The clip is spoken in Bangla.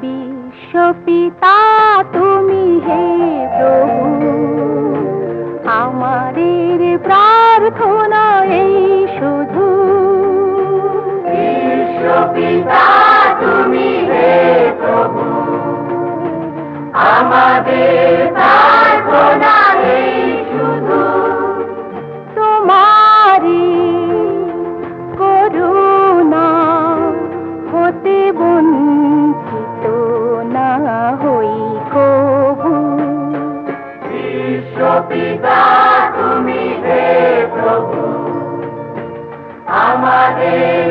বিশ্বপিতা তুমি হে প্রভু। আমাদের প্রার্থনা এই শুধু। বিশ্বপিতা তুমি হে প্রভু। আমাদের পিতা তুমি হে প্রভু। আমাদের